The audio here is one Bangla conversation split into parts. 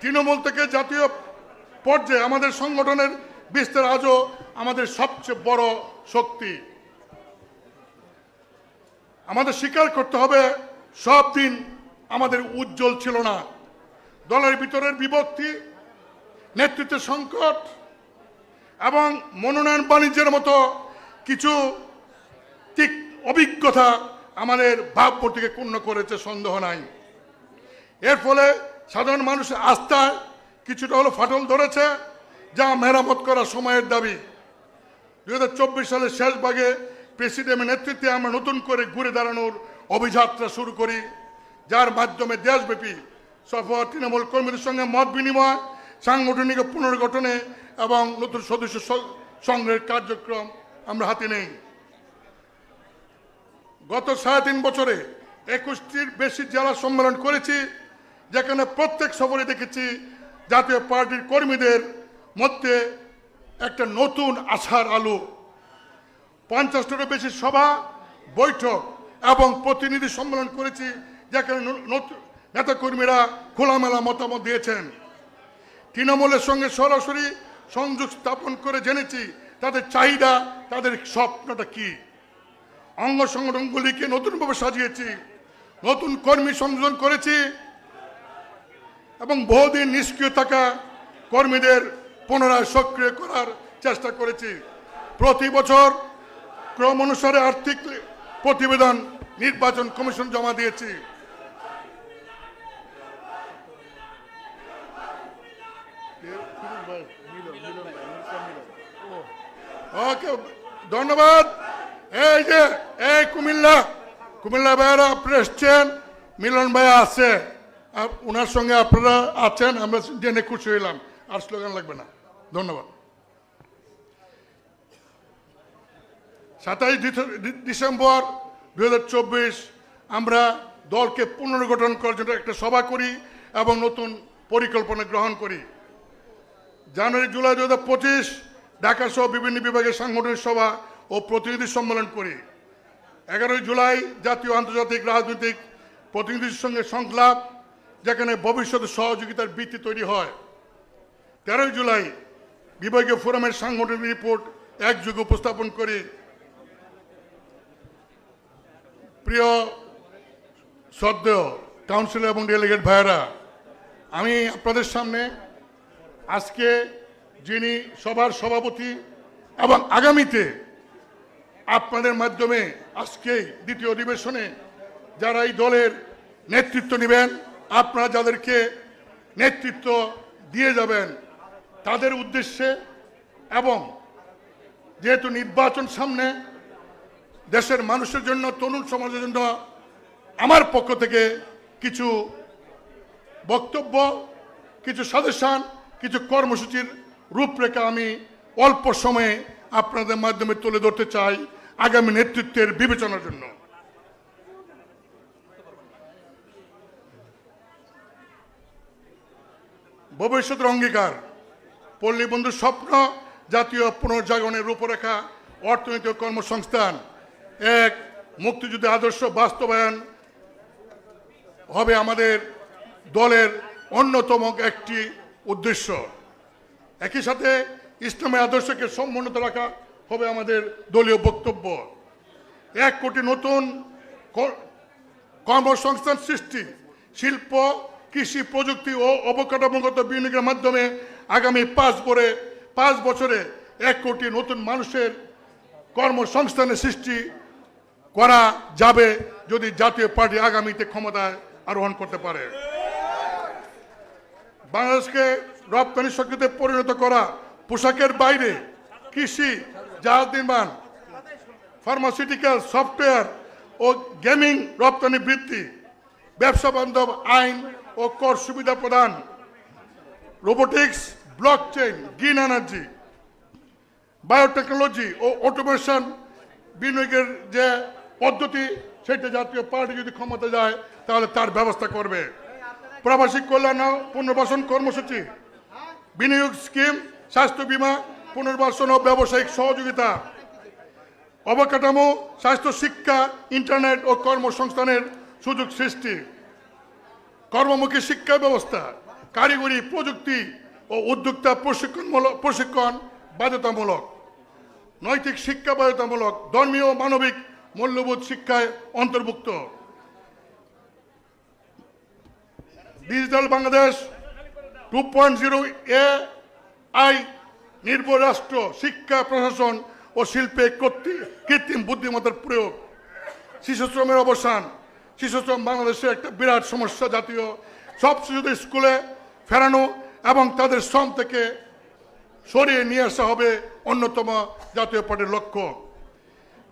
তৃণমূল থেকে জাতীয় পর্যায়ে আমাদের সংগঠনের বিস্তার আজও আমাদের সবচেয়ে বড় শক্তি। আমাদের স্বীকার করতে হবে, সব দিন আমাদের উজ্জ্বল ছিল না। দলের ভিতরের বিভক্তি, নেতৃত্বের সংকট এবং মনোনয়ন বাণিজ্যের মতো কিছু ঠিক অভিজ্ঞতা আমাদের ভাবমূর্তিকে পূর্ণ করেছে, সন্দেহ নাই। এর ফলে সাধারণ মানুষের আস্থায় কিছুটা হলো ফাটল ধরেছে, যা মেরামত করা সময়ের দাবি। দুই হাজার চব্বিশ সালের শেষ ভাগে প্রেসিডেন্টের নেতৃত্বে আমরা নতুন করে ঘুরে দাঁড়ানোর অভিযাত্রা শুরু করি, যার মাধ্যমে দেশব্যাপী সফর তৃণমূল কর্মীদের সঙ্গে মত বিনিময়, সাংগঠনিক পুনর্গঠনে এবং নতুন সদস্য সংগ্রহের কার্যক্রম আমরা হাতে নেই। গত সাড়ে তিন বছরে একুশটির বেশি জেলা সম্মেলন করেছি যেখানে প্রত্যেক সফরে দেখেছি জাতীয় পার্টির কর্মীদের মধ্যে একটা নতুন আশার আলো। পঞ্চাশটারও বেশি সভা, বৈঠক এবং প্রতিনিধি সম্মেলন করেছি যেখানে নেতাকর্মীরা খোলামেলা মতামত দিয়েছেন। তৃণমূলের সঙ্গে সরাসরি সংযোগ স্থাপন করে জেনেছি তাদের চাহিদা, তাদের স্বপ্নটা কী। অঙ্গ সংগঠনগুলিকে নতুনভাবে সাজিয়েছি, নতুন কর্মী সংযোজন করেছি এবং বহুদিন নিষ্ক্রিয় থাকা কর্মীদের পুনরায় সক্রিয় করার চেষ্টা করেছি। প্রতি বছর ক্রম অনুসারে আর্থিক প্রতিবেদন নির্বাচন কমিশন জমা দিয়েছি। ওকে, ধন্যবাদ। এই যে, এই কুমিল্লা কুমিল্লা ভাইয়ারা আপনি এসছেন, মিলন ভাইয়া আছে। ওনার সঙ্গে আপনারা আছেন, আমরা জেনে খুশি হইলাম। আর স্লোগান লাগবে না। ধন্যবাদ। সাতাইশ ডিসেম্বর দু হাজার চব্বিশ, আমরা দলকে পুনর্গঠন করার জন্য একটা সভা করি এবং নতুন পরিকল্পনা গ্রহণ করি। জানুয়ারি, জুলাই দু হাজার পঁচিশ ঢাকা সহ বিভিন্ন বিভাগের সাংগঠনিক সভা ও প্রতিনিধি সম্মেলন করি। এগারোই জুলাই জাতীয় আন্তর্জাতিক রাজনৈতিক প্রতিনিধির সঙ্গে সংলাপ যেখানে ভবিষ্যতে সহযোগিতার ভিত্তি তৈরি হয়। তেরোই জুলাই বিভাগীয় ফোরামের সাংগঠনিক রিপোর্ট একযোগে উপস্থাপন করি প্রিয় শ্রদ্ধেয় কাউন্সিলর এবং ডেলিগেট ভাইয়েরা, আমি আপনাদের সামনে আজকে যিনি সভার সভাপতি এবং আগামীতে আপনাদের মাধ্যমে আজকে দ্বিতীয় অধিবেশনে যারা এই দলের নেতৃত্ব নেবেন আপনারা যাদেরকে নেতৃত্ব দিয়ে যাবেন, তাদের উদ্দেশ্যে এবং যেহেতু নির্বাচন সামনে, দেশের মানুষের জন্য, তরুণ সমাজের জন্য আমার পক্ষ থেকে কিছু বক্তব্য, কিছু সাজেশন, কিছু কর্মসূচির রূপরেখা আমি অল্প সময়ে আপনাদের মাধ্যমে তুলে ধরতে চাই আগামী নেতৃত্বের বিবেচনার জন্য। ভবিষ্যতের অঙ্গীকার। পল্লী বন্ধুর স্বপ্ন, জাতীয় পুনর্জাগরণের রূপরেখা, অর্থনৈতিক কর্মসংস্থান। এক মুক্তিযুদ্ধের আদর্শ বাস্তবায়ন হবে আমাদের দলের অন্যতম একটি উদ্দেশ্য। একই সাথে ইসলামের আদর্শকে সমুন্নত রাখা হবে আমাদের দলীয় বক্তব্য। এক কোটি নতুন কর্মসংস্থান সৃষ্টি, শিল্প কৃষি, প্রযুক্তি ও অবকাঠামোগত বিনিয়োগের মাধ্যমে আগামী পাঁচ বছরে পাঁচ বছরে এক কোটি নতুন মানুষের কর্মসংস্থানের সৃষ্টি করা যাবে যদি জাতীয় পার্টি আগামীতে ক্ষমতায় আরোহণ করতে পারে। বাংলাদেশকে রপ্তানি শক্তিতে পরিণত করা পোশাকের বাইরে কৃষি, জাহাজ নির্মাণ ফার্মাসিউটিক্যাল সফটওয়্যার ও গেমিং রপ্তানি বৃদ্ধি ব্যবসা বান্ধব আইন ও কর সুবিধা প্রদান, robotics, blockchain, green energy, biotechnology ও অটোমেশন বিনিয়োগের যে পদ্ধতি, সেটা জাতীয় পার্টি যদি ক্ষমতা যায় তাহলে তার ব্যবস্থা করবে। প্রবাসী কল্যাণ পুনর্বাসন কর্মসূচি, বিনিয়োগ স্কিম, স্বাস্থ্য বীমা, পুনর্বাসন ও ব্যবসায়িক সহযোগিতা, অবকাঠামো, স্বাস্থ্য শিক্ষা, ইন্টারনেট ও কর্মসংস্থানের সুযোগ সৃষ্টি, কর্মমুখী শিক্ষা ব্যবস্থা, কারিগরি প্রযুক্তি ও উদ্যোক্তা প্রশিক্ষণমূলক, প্রশিক্ষণ বাধ্যতামূলক, নৈতিক শিক্ষা বাধ্যতামূলক, ধর্মীয় মানবিক মূল্যবোধ শিক্ষায় অন্তর্ভুক্ত। Digital Bangladesh two point zero A I নির্ভর রাষ্ট্র, শিক্ষা, প্রশাসন ও শিল্পে কৃত্রিম বুদ্ধিমত্তার প্রয়োগ শিশু শ্রমের অবসান শিশু শ্রম বাংলাদেশের একটা বিরাট সমস্যা জাতীয়। সব শিশুদের স্কুলে ফেরানো এবং তাদের শ্রম থেকে সরিয়ে নিয়ে আসা হবে অন্যতম জাতীয় পার্টির লক্ষ্য।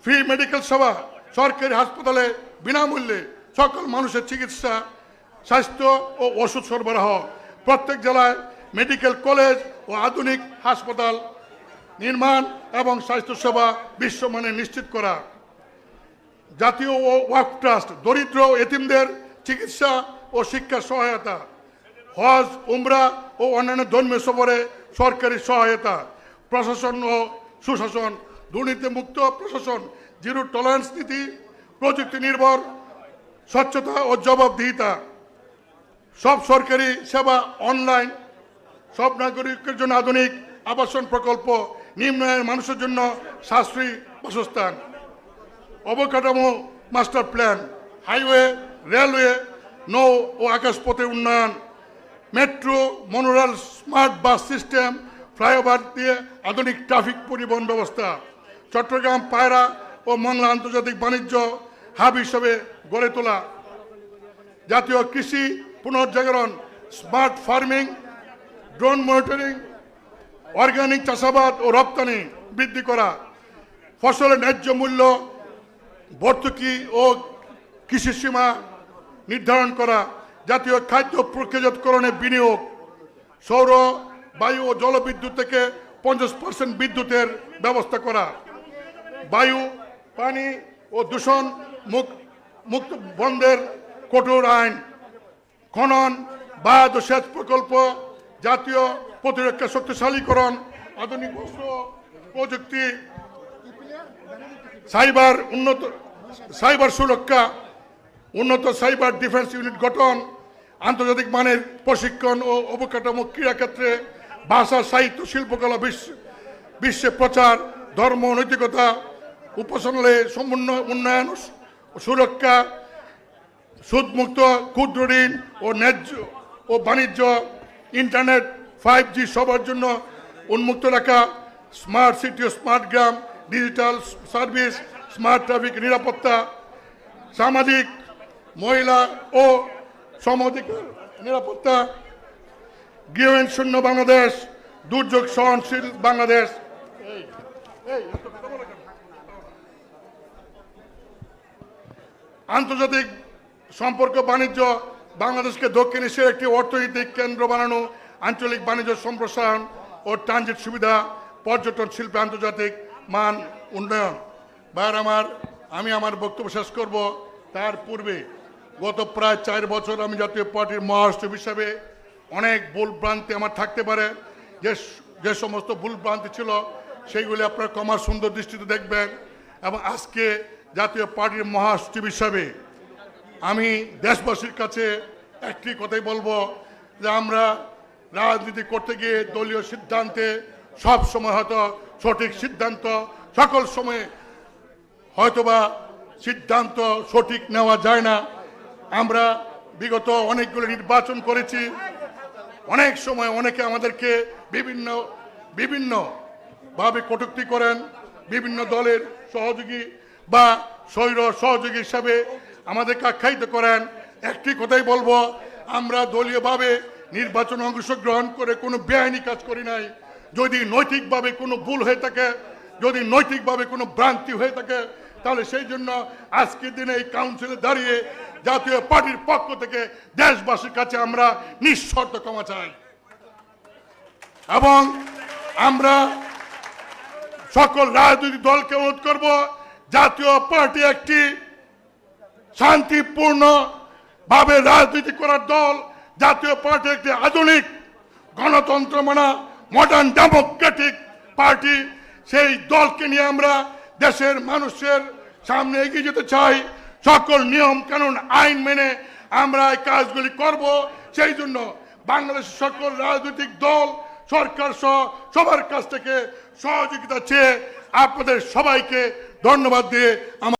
ফ্রি মেডিকেল সেবা সরকারি হাসপাতালে বিনামূল্যে সকল মানুষের চিকিৎসা, স্বাস্থ্য ও ওষুধ সরবরাহ। প্রত্যেক জেলায় মেডিকেল কলেজ ও আধুনিক হাসপাতাল নির্মাণ এবং স্বাস্থ্যসেবা বিশ্বমানে নিশ্চিত করা। জাতীয় ওয়াক ট্রাস্ট, দরিদ্র এতিমদের চিকিৎসা ও শিক্ষা সহায়তা, হজ, উমরা ও অন্যান্য ধর্মীয় সফরে সরকারি সহায়তা, প্রশাসন ও সুশাসন, দুর্নীতিমুক্ত প্রশাসন, জিরো টলারেন্স নীতি, প্রযুক্তি নির্ভর, স্বচ্ছতা ও জবাবদিহিতা, সব সরকারি সেবা অনলাইন, সব নাগরিকের জন্য আধুনিক আবাসন প্রকল্প নিম্ন মানুষের জন্য সাশ্রয়ী বাসস্থান। অবকাঠামো মাস্টার প্ল্যান হাইওয়ে রেলওয়ে নৌ ও আকাশপথে উন্নয়ন metro monorail smart bus system flyover দিয়ে আধুনিক ট্রাফিক পরিবহন ব্যবস্থা, চট্টগ্রাম, পায়রা ও মংলা আন্তর্জাতিক বাণিজ্য হাব হিসেবে গড়ে তোলা, জাতীয় কৃষি পুনর্জাগরণ smart farming drone monitoring organic চাষাবাদ ও রপ্তানি বৃদ্ধি করা, ফসলের ন্যায্য মূল্য ভর্তুকি ও কৃষি সীমা নির্ধারণ করা, জাতীয় খাদ্য প্রক্রিয়াজাতকরণে বিনিয়োগ, সৌর, বায়ু ও জলবিদ্যুৎ থেকে পঞ্চাশ পার্সেন্ট বিদ্যুতের ব্যবস্থা করা, বায়ু, পানি ও দূষণ মুক- মুক্ত বন্ধের কঠোর আইন, খনন ও সেচ প্রকল্প, জাতীয় প্রতিরক্ষা শক্তিশালীকরণ, আধুনিক প্রযুক্তি সাইবার উন্নত, সাইবার সুরক্ষা, উন্নত সাইবার ডিফেন্স ইউনিট গঠন, আন্তর্জাতিক মানের প্রশিক্ষণ ও অবকাঠামো ক্রীড়াক্ষেত্রে ভাষা, সাহিত্য, শিল্পকলা, বিশ্ব, বিশ্বে প্রচার, ধর্ম, নৈতিকতা উপাসনালয়ে সমন্বয় উন্নয়ন সুরক্ষা, সুদমুক্ত, ক্ষুদ্র ঋণ ও ন্যায্য ও বাণিজ্য, ইন্টারনেট ফাইভ জি সবার জন্য উন্মুক্ত রাখা স্মার্ট সিটি ও স্মার্ট গ্রাম ডিজিটাল সার্ভিস, স্মার্ট ট্রাফিক, নিরাপত্তা, সামাজিক, মহিলা ও সমাধিকার নিরাপত্তা গৃহহীন শূন্য বাংলাদেশ, দুর্যোগ সহনশীল বাংলাদেশ? আন্তর্জাতিক সম্পর্ক বাণিজ্য বাংলাদেশকে দক্ষিণ এশিয়ার একটি অর্থনৈতিক কেন্দ্র বানানো, আঞ্চলিক বাণিজ্য সম্প্রসারণ ও ট্রানজিট সুবিধা, পর্যটন শিল্পে আন্তর্জাতিক মান উন্নয়ন। ভাইয়ার আমার আমি আমার বক্তব্য শেষ করব। তার পূর্বে গত প্রায় চার বছর আমি জাতীয় পার্টির মহারাষ্ট্র হিসাবে অনেক ভুল ভ্রান্তি আমার থাকতে পারে। যে যে সমস্ত ভুল ভ্রান্তি ছিল, সেইগুলি আপনারা কমার সুন্দর দৃষ্টিতে দেখবেন। এবং আজকে জাতীয় পার্টির মহাসচিব হিসাবে আমি দেশবাসীর কাছে একটি কথাই বলব যে আমরা রাজনীতি করতে গিয়ে দলীয় সিদ্ধান্তে সব সময় হয়তো সঠিক সিদ্ধান্ত, সকল সময়ে হয়তোবা সিদ্ধান্ত সঠিক নেওয়া যায় না। আমরা বিগত অনেকগুলো নির্বাচন করেছি। অনেক সময় অনেকে আমাদেরকে বিভিন্ন বিভিন্ন ভাবে কটূক্তি করেন, বিভিন্ন দলের সহযোগী বা স্বৈর সহযোগী হিসাবে আমাদেরকে আখ্যায়িত করেন। একটি কথাই বলব, আমরা দলীয়ভাবে নির্বাচনে অংশগ্রহণ করে কোনো বেআইনি কাজ করি নাই। যদি নৈতিকভাবে কোনো ভুল হয়ে থাকে, যদি নৈতিকভাবে কোনো ভ্রান্তি হয়ে থাকে, তাহলে সেই জন্য আজকের দিনে এই কাউন্সিলে দাঁড়িয়ে জাতীয় পার্টির পক্ষ থেকে দেশবাসীর কাছে আমরা নিঃশর্ত ক্ষমা চাই। এবং আমরা সকল রাজনৈতিক দলকে অনুরোধ করব, জাতীয় পার্টি একটি শান্তিপূর্ণ ভাবে রাজনীতি করার দল, জাতীয় পার্টি একটি আধুনিক গণতন্ত্র মানা মডার্ন ডেমোক্রেটিক পার্টি সেই দলকে নিয়ে আমরা দেশের মানুষের সামনে এগিয়ে যেতে চাই। সকল নিয়ম কানুন, আইন মেনে আমরা এই কাজগুলি করব। সেই জন্য বাংলাদেশের সকল রাজনৈতিক দল, সরকার সহ সবার কাছ থেকে সহযোগিতা চেয়ে আপনাদের সবাইকে ধন্যবাদ দিয়ে আমার